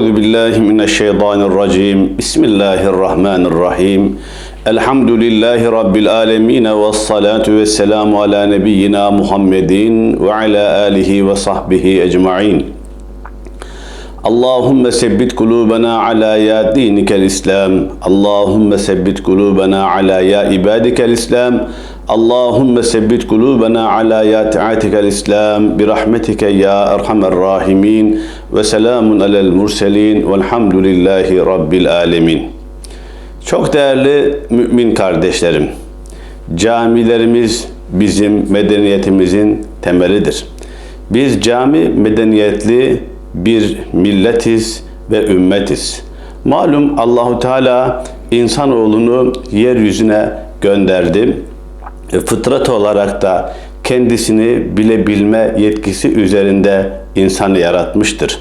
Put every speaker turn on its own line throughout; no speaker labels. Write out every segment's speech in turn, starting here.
أعوذ بالله من الشيطان الرجيم بسم الله الرحمن الرحيم الحمد لله رب العالمين والصلاة والسلام على نبينا محمد وعلى آله وصحبه أجمعين اللهم ثبت قلوبنا على يا دينك الإسلام اللهم ثبت قلوبنا على يا عبادك الإسلام Allahümme sebbit kulubena ala yati'atikel İslam birahmetike ya erhamer rahimin ve selamun alel murselin velhamdülillahi rabbil alemin. Çok değerli mümin kardeşlerim, camilerimiz bizim medeniyetimizin temelidir. Biz cami medeniyetli bir milletiz ve ümmetiz. Malum Allahu Teala insanoğlunu yeryüzüne gönderdi e, Fıtrat olarak da kendisini bilebilme yetkisi üzerinde insanı yaratmıştır.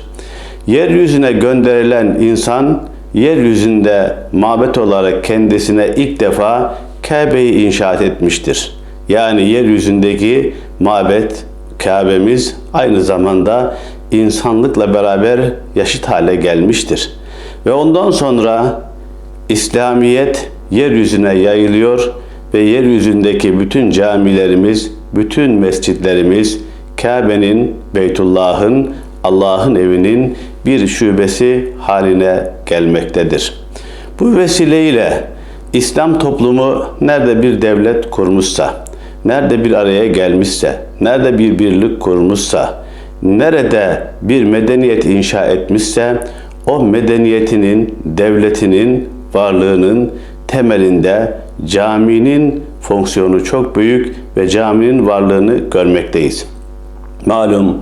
Yeryüzüne gönderilen insan yeryüzünde mabet olarak kendisine ilk defa Kabe'yi inşaat etmiştir. Yani yeryüzündeki mabet Kabe'miz aynı zamanda insanlıkla beraber yaşıt hale gelmiştir. Ve ondan sonra İslamiyet yeryüzüne yayılıyor ve yeryüzündeki bütün camilerimiz, bütün mescitlerimiz Kabe'nin, Beytullah'ın, Allah'ın evinin bir şubesi haline gelmektedir. Bu vesileyle İslam toplumu nerede bir devlet kurmuşsa, nerede bir araya gelmişse, nerede bir birlik kurmuşsa, nerede bir medeniyet inşa etmişse, o medeniyetinin, devletinin, varlığının temelinde caminin fonksiyonu çok büyük ve caminin varlığını görmekteyiz. Malum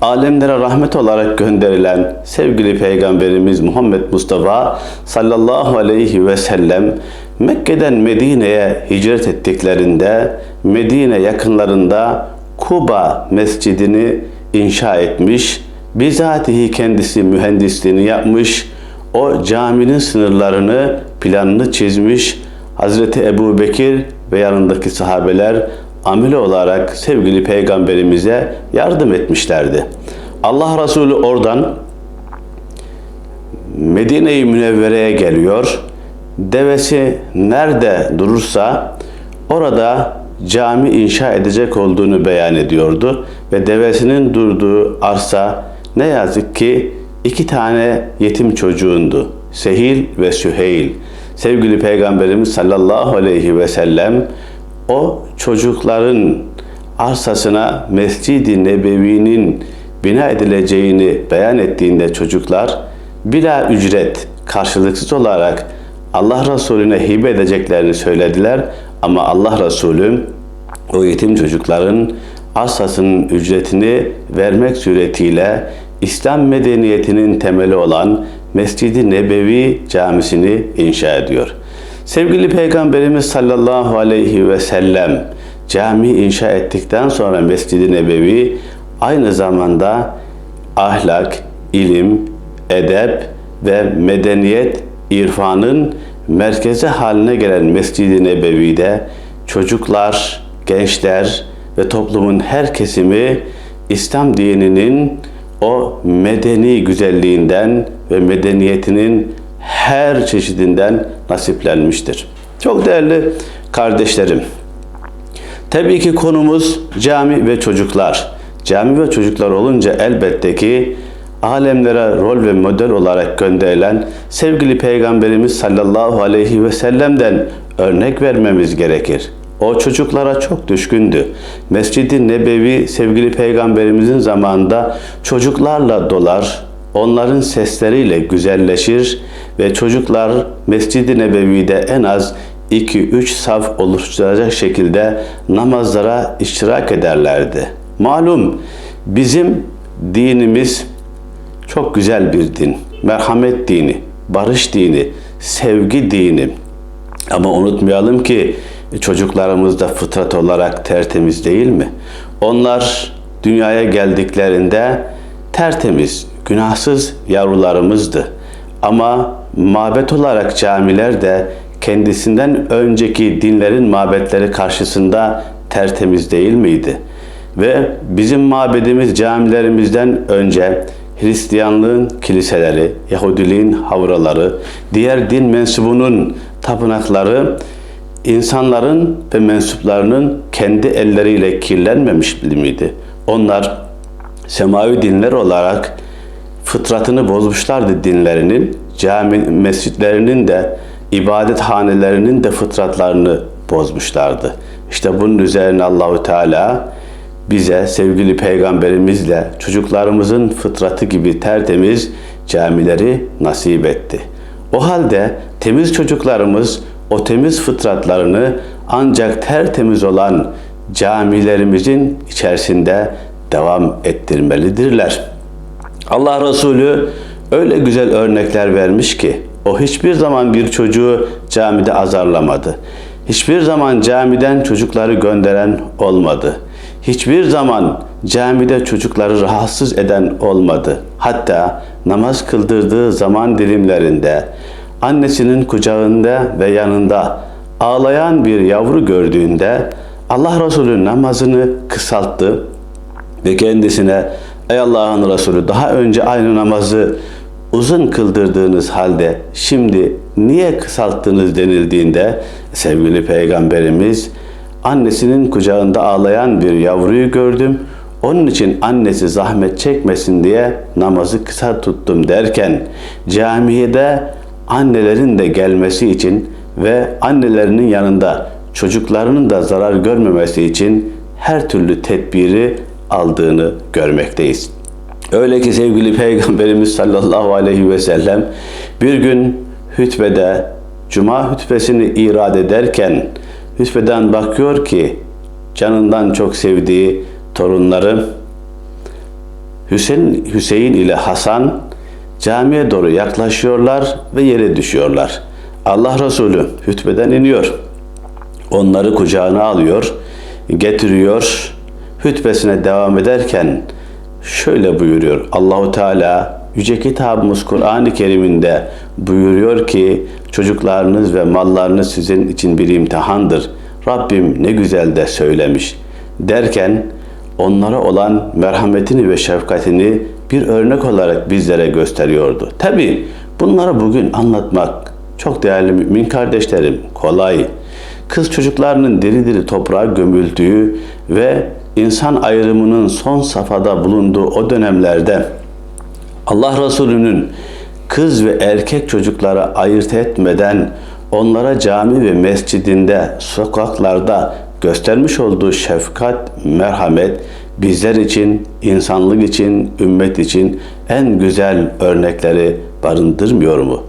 alemlere rahmet olarak gönderilen sevgili Peygamberimiz Muhammed Mustafa sallallahu aleyhi ve sellem Mekke'den Medine'ye hicret ettiklerinde Medine yakınlarında Kuba mescidini inşa etmiş, bizatihi kendisi mühendisliğini yapmış, o caminin sınırlarını, planını çizmiş, Hazreti Ebu Bekir ve yanındaki sahabeler ameli olarak sevgili peygamberimize yardım etmişlerdi. Allah Resulü oradan Medine-i Münevvere'ye geliyor. Devesi nerede durursa orada cami inşa edecek olduğunu beyan ediyordu ve devesinin durduğu arsa ne yazık ki iki tane yetim çocuğundu. Sehil ve Süheyl. Sevgili Peygamberimiz sallallahu aleyhi ve sellem o çocukların arsasına Mescid-i Nebevi'nin bina edileceğini beyan ettiğinde çocuklar bila ücret karşılıksız olarak Allah Resulüne hibe edeceklerini söylediler. Ama Allah Resulü o yetim çocukların arsasının ücretini vermek suretiyle İslam medeniyetinin temeli olan Mescid-i Nebevi camisini inşa ediyor. Sevgili Peygamberimiz sallallahu aleyhi ve sellem cami inşa ettikten sonra Mescid-i Nebevi aynı zamanda ahlak, ilim, edep ve medeniyet, irfanın merkezi haline gelen Mescid-i Nebevi'de çocuklar, gençler ve toplumun her kesimi İslam dininin o medeni güzelliğinden ve medeniyetinin her çeşidinden nasiplenmiştir. Çok değerli kardeşlerim, tabii ki konumuz cami ve çocuklar. Cami ve çocuklar olunca elbette ki alemlere rol ve model olarak gönderilen sevgili Peygamberimiz sallallahu aleyhi ve sellem'den örnek vermemiz gerekir. O çocuklara çok düşkündü. Mescid-i Nebevi sevgili peygamberimizin zamanında çocuklarla dolar, onların sesleriyle güzelleşir ve çocuklar Mescid-i Nebevi'de en az 2-3 saf oluşturacak şekilde namazlara iştirak ederlerdi. Malum bizim dinimiz çok güzel bir din. Merhamet dini, barış dini, sevgi dini. Ama unutmayalım ki çocuklarımız da fıtrat olarak tertemiz değil mi? Onlar dünyaya geldiklerinde tertemiz, günahsız yavrularımızdı. Ama mabet olarak camiler de kendisinden önceki dinlerin mabetleri karşısında tertemiz değil miydi? Ve bizim mabedimiz camilerimizden önce Hristiyanlığın kiliseleri, Yahudiliğin havraları, diğer din mensubunun tapınakları insanların ve mensuplarının kendi elleriyle kirlenmemiş miydi? Onlar semavi dinler olarak fıtratını bozmuşlardı dinlerinin, cami mescitlerinin de ibadet hanelerinin de fıtratlarını bozmuşlardı. İşte bunun üzerine Allahu Teala bize sevgili peygamberimizle çocuklarımızın fıtratı gibi tertemiz camileri nasip etti. O halde temiz çocuklarımız o temiz fıtratlarını ancak tertemiz olan camilerimizin içerisinde devam ettirmelidirler. Allah Resulü öyle güzel örnekler vermiş ki o hiçbir zaman bir çocuğu camide azarlamadı. Hiçbir zaman camiden çocukları gönderen olmadı. Hiçbir zaman camide çocukları rahatsız eden olmadı. Hatta namaz kıldırdığı zaman dilimlerinde annesinin kucağında ve yanında ağlayan bir yavru gördüğünde Allah Resulü namazını kısalttı ve kendisine ey Allah'ın Resulü daha önce aynı namazı uzun kıldırdığınız halde şimdi niye kısalttınız denildiğinde sevgili peygamberimiz annesinin kucağında ağlayan bir yavruyu gördüm. Onun için annesi zahmet çekmesin diye namazı kısa tuttum derken camide annelerin de gelmesi için ve annelerinin yanında çocuklarının da zarar görmemesi için her türlü tedbiri aldığını görmekteyiz. Öyle ki sevgili Peygamberimiz sallallahu aleyhi ve sellem bir gün hütbede cuma hütbesini irad ederken hütbeden bakıyor ki canından çok sevdiği torunları Hüseyin, Hüseyin ile Hasan camiye doğru yaklaşıyorlar ve yere düşüyorlar. Allah Resulü hütbeden iniyor. Onları kucağına alıyor, getiriyor. Hütbesine devam ederken şöyle buyuruyor. Allahu Teala yüce kitabımız Kur'an-ı Kerim'inde buyuruyor ki çocuklarınız ve mallarınız sizin için bir imtihandır. Rabbim ne güzel de söylemiş derken onlara olan merhametini ve şefkatini bir örnek olarak bizlere gösteriyordu. Tabi bunları bugün anlatmak çok değerli mümin kardeşlerim kolay. Kız çocuklarının diri diri toprağa gömüldüğü ve insan ayrımının son safhada bulunduğu o dönemlerde Allah Resulü'nün kız ve erkek çocuklara ayırt etmeden onlara cami ve mescidinde, sokaklarda göstermiş olduğu şefkat, merhamet bizler için, insanlık için, ümmet için en güzel örnekleri barındırmıyor mu?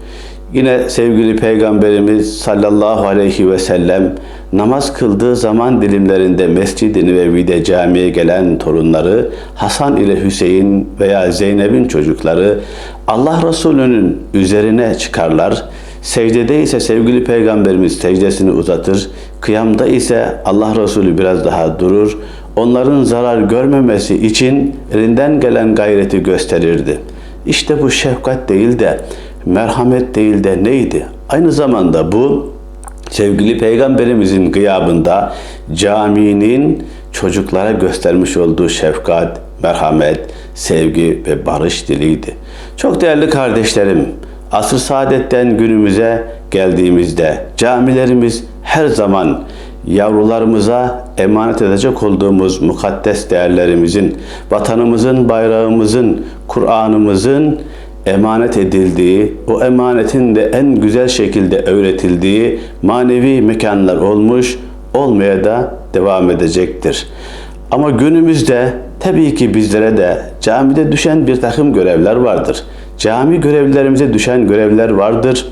Yine sevgili Peygamberimiz sallallahu aleyhi ve sellem namaz kıldığı zaman dilimlerinde mescidini ve vide camiye gelen torunları Hasan ile Hüseyin veya Zeynep'in çocukları Allah Resulü'nün üzerine çıkarlar. Secdede ise sevgili Peygamberimiz secdesini uzatır. Kıyamda ise Allah Resulü biraz daha durur. Onların zarar görmemesi için elinden gelen gayreti gösterirdi. İşte bu şefkat değil de merhamet değil de neydi? Aynı zamanda bu sevgili peygamberimizin gıyabında caminin çocuklara göstermiş olduğu şefkat, merhamet, sevgi ve barış diliydi. Çok değerli kardeşlerim, asr saadetten günümüze geldiğimizde camilerimiz her zaman yavrularımıza emanet edecek olduğumuz mukaddes değerlerimizin, vatanımızın, bayrağımızın, Kur'an'ımızın emanet edildiği, o emanetin de en güzel şekilde öğretildiği manevi mekanlar olmuş, olmaya da devam edecektir. Ama günümüzde tabii ki bizlere de camide düşen bir takım görevler vardır. Cami görevlilerimize düşen görevler vardır.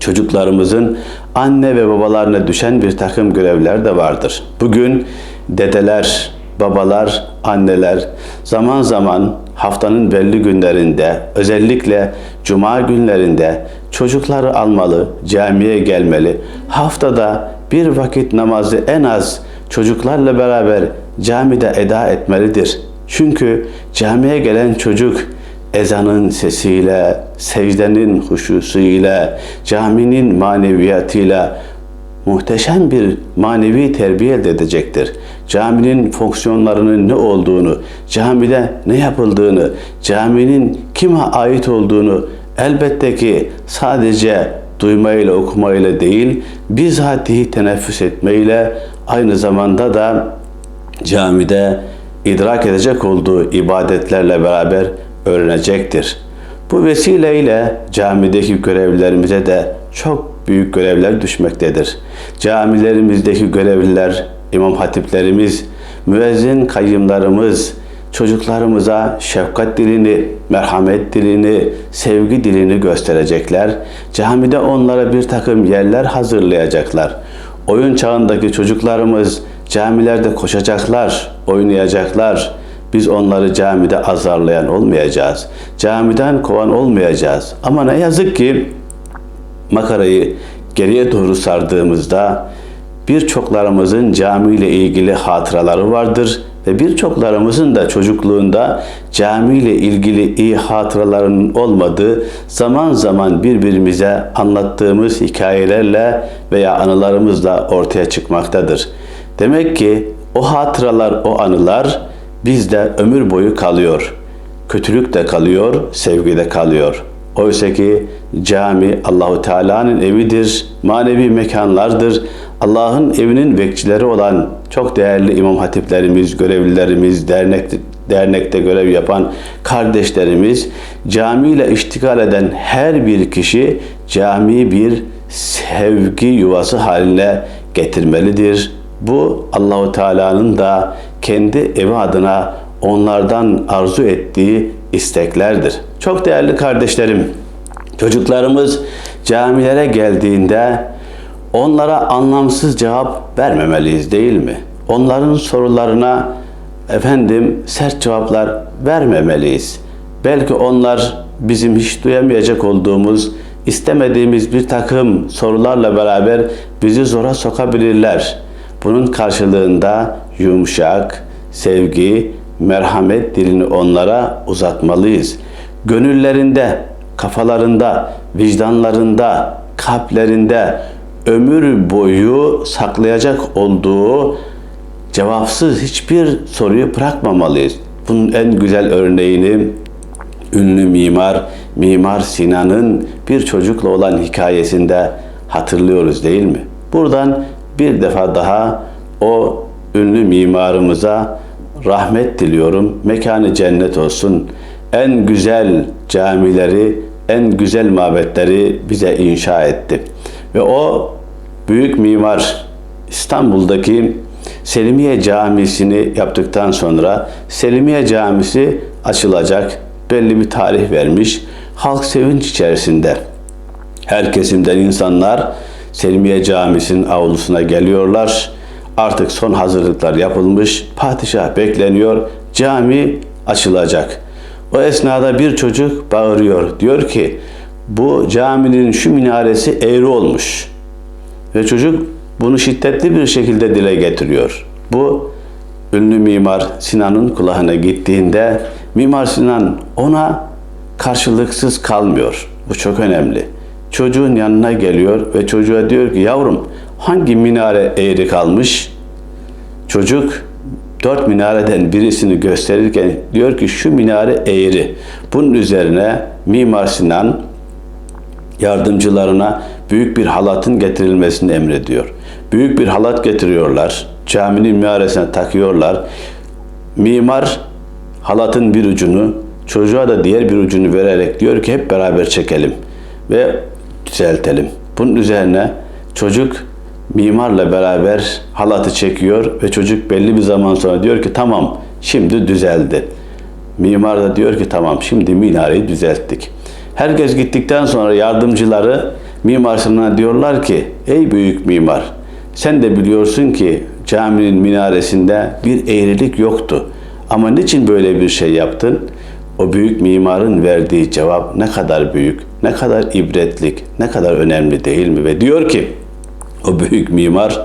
Çocuklarımızın anne ve babalarına düşen bir takım görevler de vardır. Bugün dedeler, babalar, anneler zaman zaman haftanın belli günlerinde özellikle cuma günlerinde çocukları almalı, camiye gelmeli. Haftada bir vakit namazı en az çocuklarla beraber camide eda etmelidir. Çünkü camiye gelen çocuk ezanın sesiyle, secdenin huşusuyla, caminin maneviyatıyla muhteşem bir manevi terbiye elde edecektir. caminin fonksiyonlarının ne olduğunu, camide ne yapıldığını, caminin kime ait olduğunu elbette ki sadece duymayla okumayla değil, bizatihi teneffüs etmeyle aynı zamanda da camide idrak edecek olduğu ibadetlerle beraber öğrenecektir. Bu vesileyle camideki görevlilerimize de çok büyük görevler düşmektedir. Camilerimizdeki görevliler, imam hatiplerimiz, müezzin kayyımlarımız, çocuklarımıza şefkat dilini, merhamet dilini, sevgi dilini gösterecekler. Camide onlara bir takım yerler hazırlayacaklar. Oyun çağındaki çocuklarımız camilerde koşacaklar, oynayacaklar. Biz onları camide azarlayan olmayacağız. Camiden kovan olmayacağız. Ama ne yazık ki makarayı geriye doğru sardığımızda birçoklarımızın camiyle ilgili hatıraları vardır ve birçoklarımızın da çocukluğunda camiyle ilgili iyi hatıralarının olmadığı zaman zaman birbirimize anlattığımız hikayelerle veya anılarımızla ortaya çıkmaktadır. Demek ki o hatıralar, o anılar bizde ömür boyu kalıyor. Kötülük de kalıyor, sevgi de kalıyor. Oysa ki cami Allahu Teala'nın evidir, manevi mekanlardır. Allah'ın evinin bekçileri olan çok değerli imam hatiplerimiz, görevlilerimiz, dernek, dernekte görev yapan kardeşlerimiz, camiyle iştigal eden her bir kişi camiyi bir sevgi yuvası haline getirmelidir. Bu Allahu Teala'nın da kendi evi adına onlardan arzu ettiği isteklerdir. Çok değerli kardeşlerim, çocuklarımız camilere geldiğinde onlara anlamsız cevap vermemeliyiz değil mi? Onların sorularına efendim sert cevaplar vermemeliyiz. Belki onlar bizim hiç duyamayacak olduğumuz, istemediğimiz bir takım sorularla beraber bizi zora sokabilirler. Bunun karşılığında yumuşak, sevgi, merhamet dilini onlara uzatmalıyız. Gönüllerinde, kafalarında, vicdanlarında, kalplerinde ömür boyu saklayacak olduğu cevapsız hiçbir soruyu bırakmamalıyız. Bunun en güzel örneğini ünlü mimar Mimar Sinan'ın bir çocukla olan hikayesinde hatırlıyoruz değil mi? Buradan bir defa daha o ünlü mimarımıza rahmet diliyorum. Mekanı cennet olsun. En güzel camileri, en güzel mabetleri bize inşa etti. Ve o büyük mimar İstanbul'daki Selimiye Camisi'ni yaptıktan sonra Selimiye Camisi açılacak. Belli bir tarih vermiş. Halk sevinç içerisinde. Her kesimden insanlar Selimiye Camisi'nin avlusuna geliyorlar. Artık son hazırlıklar yapılmış. Padişah bekleniyor. Cami açılacak. O esnada bir çocuk bağırıyor. Diyor ki bu caminin şu minaresi eğri olmuş. Ve çocuk bunu şiddetli bir şekilde dile getiriyor. Bu ünlü mimar Sinan'ın kulağına gittiğinde Mimar Sinan ona karşılıksız kalmıyor. Bu çok önemli. Çocuğun yanına geliyor ve çocuğa diyor ki yavrum hangi minare eğri kalmış? Çocuk dört minareden birisini gösterirken diyor ki şu minare eğri. Bunun üzerine Mimar Sinan yardımcılarına büyük bir halatın getirilmesini emrediyor. Büyük bir halat getiriyorlar. Caminin minaresine takıyorlar. Mimar halatın bir ucunu çocuğa da diğer bir ucunu vererek diyor ki hep beraber çekelim ve düzeltelim. Bunun üzerine çocuk mimarla beraber halatı çekiyor ve çocuk belli bir zaman sonra diyor ki tamam şimdi düzeldi. Mimar da diyor ki tamam şimdi minareyi düzelttik. Herkes gittikten sonra yardımcıları Mimar diyorlar ki ey büyük mimar sen de biliyorsun ki caminin minaresinde bir eğrilik yoktu. Ama niçin böyle bir şey yaptın? O büyük mimarın verdiği cevap ne kadar büyük, ne kadar ibretlik, ne kadar önemli değil mi? Ve diyor ki o büyük mimar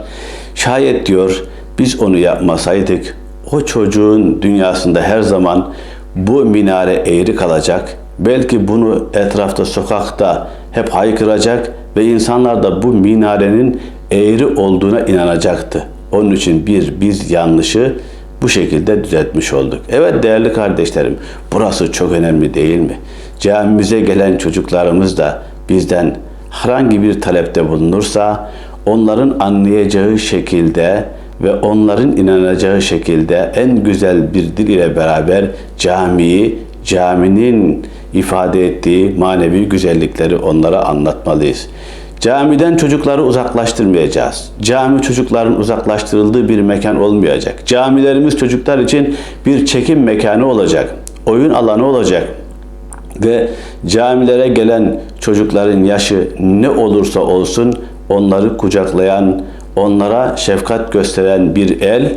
şayet diyor biz onu yapmasaydık o çocuğun dünyasında her zaman bu minare eğri kalacak. Belki bunu etrafta, sokakta hep haykıracak ve insanlar da bu minarenin eğri olduğuna inanacaktı. Onun için bir biz yanlışı bu şekilde düzeltmiş olduk. Evet değerli kardeşlerim, burası çok önemli değil mi? Camimize gelen çocuklarımız da bizden herhangi bir talepte bulunursa onların anlayacağı şekilde ve onların inanacağı şekilde en güzel bir dil ile beraber camiyi, caminin ifade ettiği manevi güzellikleri onlara anlatmalıyız. Camiden çocukları uzaklaştırmayacağız. Cami çocukların uzaklaştırıldığı bir mekan olmayacak. Camilerimiz çocuklar için bir çekim mekanı olacak. Oyun alanı olacak. Ve camilere gelen çocukların yaşı ne olursa olsun onları kucaklayan, onlara şefkat gösteren bir el,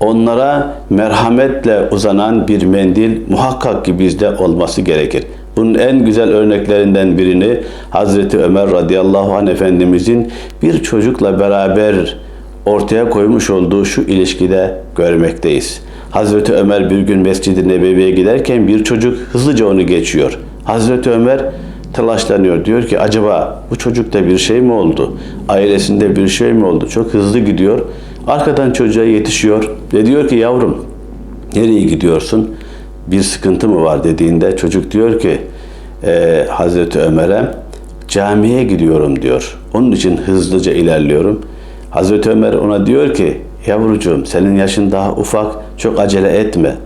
onlara merhametle uzanan bir mendil muhakkak ki bizde olması gerekir. Bunun en güzel örneklerinden birini Hazreti Ömer radıyallahu anh Efendimizin bir çocukla beraber ortaya koymuş olduğu şu ilişkide görmekteyiz. Hazreti Ömer bir gün Mescid-i Nebevi'ye giderken bir çocuk hızlıca onu geçiyor. Hazreti Ömer telaşlanıyor. Diyor ki acaba bu çocukta bir şey mi oldu? Ailesinde bir şey mi oldu? Çok hızlı gidiyor. Arkadan çocuğa yetişiyor ve diyor ki yavrum nereye gidiyorsun? Bir sıkıntı mı var dediğinde çocuk diyor ki e, Hazreti Ömer'e camiye gidiyorum diyor. Onun için hızlıca ilerliyorum. Hazreti Ömer ona diyor ki yavrucuğum senin yaşın daha ufak çok acele etme.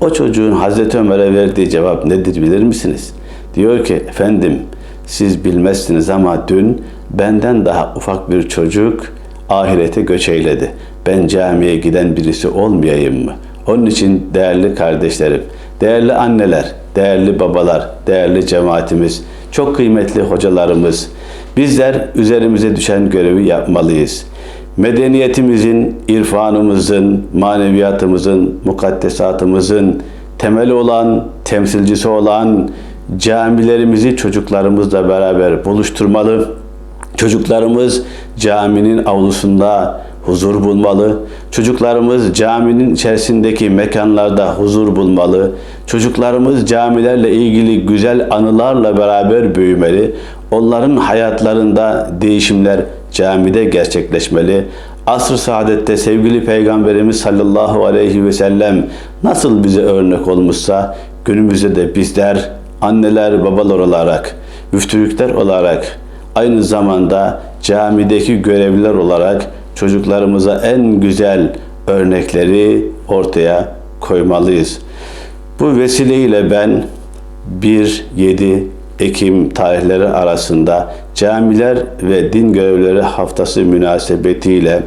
O çocuğun Hazreti Ömer'e verdiği cevap nedir bilir misiniz? Diyor ki efendim siz bilmezsiniz ama dün benden daha ufak bir çocuk ahirete göç eyledi. Ben camiye giden birisi olmayayım mı? Onun için değerli kardeşlerim, değerli anneler, değerli babalar, değerli cemaatimiz, çok kıymetli hocalarımız, bizler üzerimize düşen görevi yapmalıyız. Medeniyetimizin, irfanımızın, maneviyatımızın, mukaddesatımızın temeli olan, temsilcisi olan camilerimizi çocuklarımızla beraber buluşturmalı. Çocuklarımız caminin avlusunda huzur bulmalı. Çocuklarımız caminin içerisindeki mekanlarda huzur bulmalı. Çocuklarımız camilerle ilgili güzel anılarla beraber büyümeli. Onların hayatlarında değişimler camide gerçekleşmeli. Asr-ı saadette sevgili Peygamberimiz sallallahu aleyhi ve sellem nasıl bize örnek olmuşsa günümüzde de bizler anneler babalar olarak, müftülükler olarak aynı zamanda camideki görevliler olarak çocuklarımıza en güzel örnekleri ortaya koymalıyız. Bu vesileyle ben 1-7 Ekim tarihleri arasında camiler ve din görevlileri haftası münasebetiyle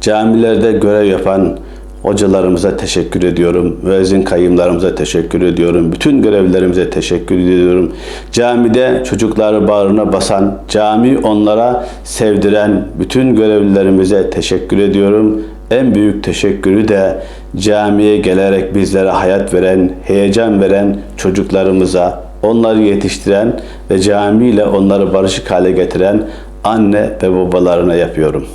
camilerde görev yapan hocalarımıza teşekkür ediyorum. Müezzin kayımlarımıza teşekkür ediyorum. Bütün görevlilerimize teşekkür ediyorum. Camide çocukları bağrına basan, cami onlara sevdiren bütün görevlilerimize teşekkür ediyorum. En büyük teşekkürü de camiye gelerek bizlere hayat veren, heyecan veren çocuklarımıza, onları yetiştiren ve camiyle onları barışık hale getiren anne ve babalarına yapıyorum.